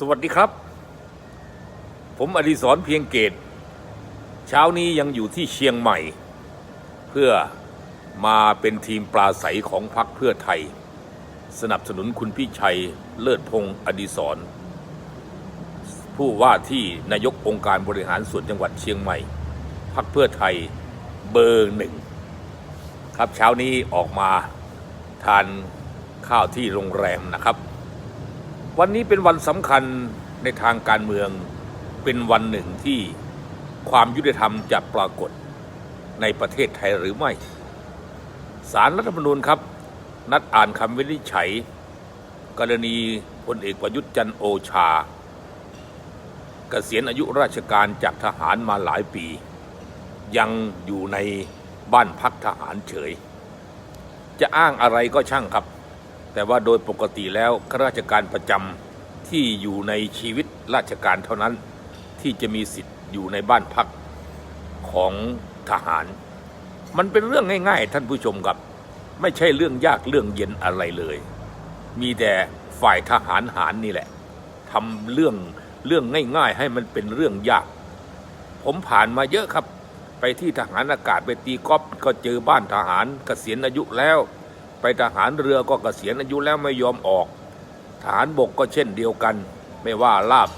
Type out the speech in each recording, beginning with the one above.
สวัสดีครับ ผมอดิศรเพียงเกต เช้านี้ยังอยู่ที่เชียงใหม่ เพื่อมาเป็นทีมปลาใสของพรรคเพื่อไทย สนับสนุนคุณพี่ชัยเลิศพงศ์อดิศรผู้ว่าที่นายกองค์การบริหารส่วนจังหวัดเชียงใหม่พรรคเพื่อไทยเบอร์หนึ่งครับเช้านี้ออกมาทานข้าวที่โรงแรมนะครับ วันนี้เป็นวันสำคัญในทางการเมือง เป็นวันหนึ่งที่ความยุติธรรมจะปรากฏในประเทศไทยหรือไม่ สารรัฐธรรมนูญครับ นัดอ่านคำวินิจฉัย กรณีพลเอกประยุทธ์จันโอชา เกษียณอายุราชการจากทหารมาหลายปี ยังอยู่ในบ้านพักทหารเฉย จะอ้างอะไรก็ช่างครับ แต่ว่าโดยปกติแล้วข้าราชการประจำที่อยู่ในชีวิตราชการเท่านั้น ที่จะมีสิทธิ์อยู่ในบ้านพักของทหาร มันเป็นเรื่องง่าย ๆ ท่านผู้ชมครับ ไม่ใช่เรื่องยากเรื่องเย็นอะไรเลย มีแต่ฝ่ายทหารหารนี่แหละทำเรื่องเรื่องง่าย ๆ ให้มันเป็นเรื่องยาก ผมผ่านมาเยอะครับ ไปที่ทหารอากาศไปตีกอล์ฟก็เจอบ้านทหารเกษียณอายุแล้ว ไปทหารเรือก็เกษียณอายุแล้วไม่ยอมออก ทหารบกก็เช่นเดียวกัน ไม่ว่าลาบ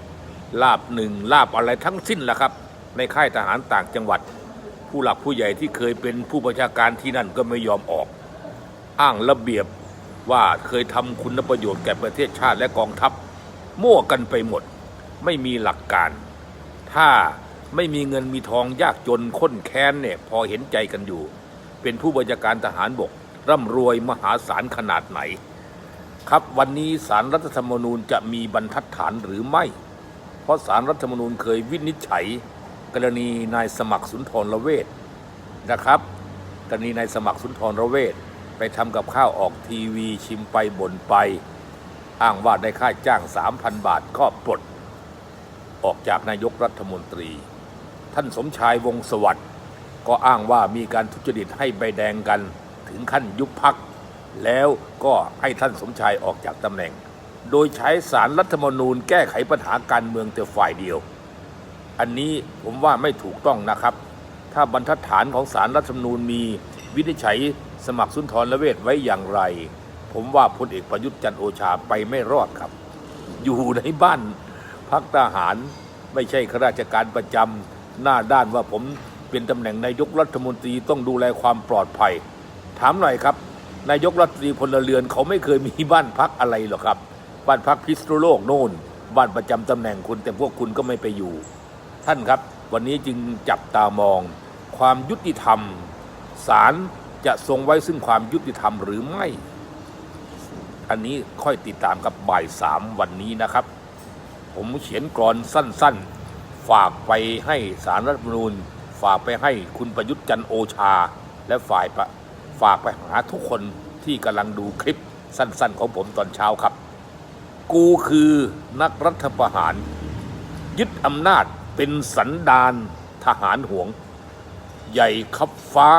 11 ลาบหนึ่งลาบอะไรทั้งสิ้นแหละครับ ในค่ายทหารต่างจังหวัด ผู้หลักผู้ใหญ่ที่เคยเป็นผู้ประชาการที่นั่นก็ไม่ยอมออก อ้างระเบียบว่าเคยทำคุณประโยชน์แก่ประเทศชาติและกองทัพ มั่วกันไปหมด ไม่มีหลักการ ถ้าไม่มีเงินมีทองยากจนข้นแค้นเนี่ยพอเห็นใจกันอยู่ เป็นผู้บัญชาการทหารบก ร่ำรวยมหาศาลขนาดไหน ครับวันนี้สารรัฐธรรมนูญจะมีบรรทัดฐานหรือไม่ เพราะสารรัฐธรรมนูญเคยวินิจฉัย กรณีนายสมัครสุนทรเวทนะครับ กรณีนายสมัครสุนทรเวทไปทำกับข้าวออกทีวีชิมไปบ่นไป อ้างว่าได้ค่าจ้าง 3,000 บาทก็ปลด ออกจากนายกรัฐมนตรี ท่านสมชายวงศ์สวัสดิ์ก็อ้างว่ามีการทุจริตให้ใบแดงกัน ถึงขั้นยุบพัก แล้วก็ให้ท่านสมชายออกจากตำแหน่ง โดยใช้สารรัฐธรรมนูญแก้ไขปัญหาการเมืองแต่ฝ่ายเดียว อันนี้ผมว่าไม่ถูกต้องนะครับ ถ้าบรรทัดฐานของสารรัฐธรรมนูญมีวินิจฉัยสมัครสุนทรละเวทไว้อย่างไร ผมว่าพลเอกประยุทธ์จันโอชาไปไม่รอดครับ อยู่ในบ้านพักทหารไม่ใช่ข้าราชการประจำหน้าด้านว่าผมเป็นตำแหน่งนายกรัฐมนตรีต้องดูแลความปลอดภัย ถามหน่อยครับ นายกรัฐมนตรีพลเรือนเขาไม่เคยมีบ้านพักอะไรหรอกครับ บ้านพักพิษณุโลกโน่น บ้านประจำตำแหน่งคุณ แต่พวกคุณก็ไม่ไปอยู่ ท่านครับ วันนี้จึงจับตามอง ความยุติธรรมศาลจะทรงไว้ซึ่งความยุติธรรมหรือไม่ อันนี้ค่อยติดตามกับบ่ายสามวันนี้นะครับ ผมเขียนกรอนสั้นๆ ฝากไปให้สารรัฐมนูญ ฝากไปให้คุณประยุทธ์จันโอชา และฝ่ายประ ฝากไปหาทุกคนที่กำลังดูคลิปสั้นๆ ของผมตอนเช้าครับ กูคือนักรัฐประหาร ยึดอำนาจเป็นสันดานทหารหวง ใหญ่ขับฟ้า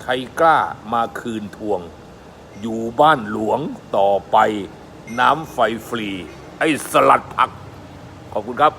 ไทยกล้ามาคืนทวง อยู่บ้านหลวงต่อไปน้ำไฟฟรี ไอ้สลัดผัก ขอบคุณครับ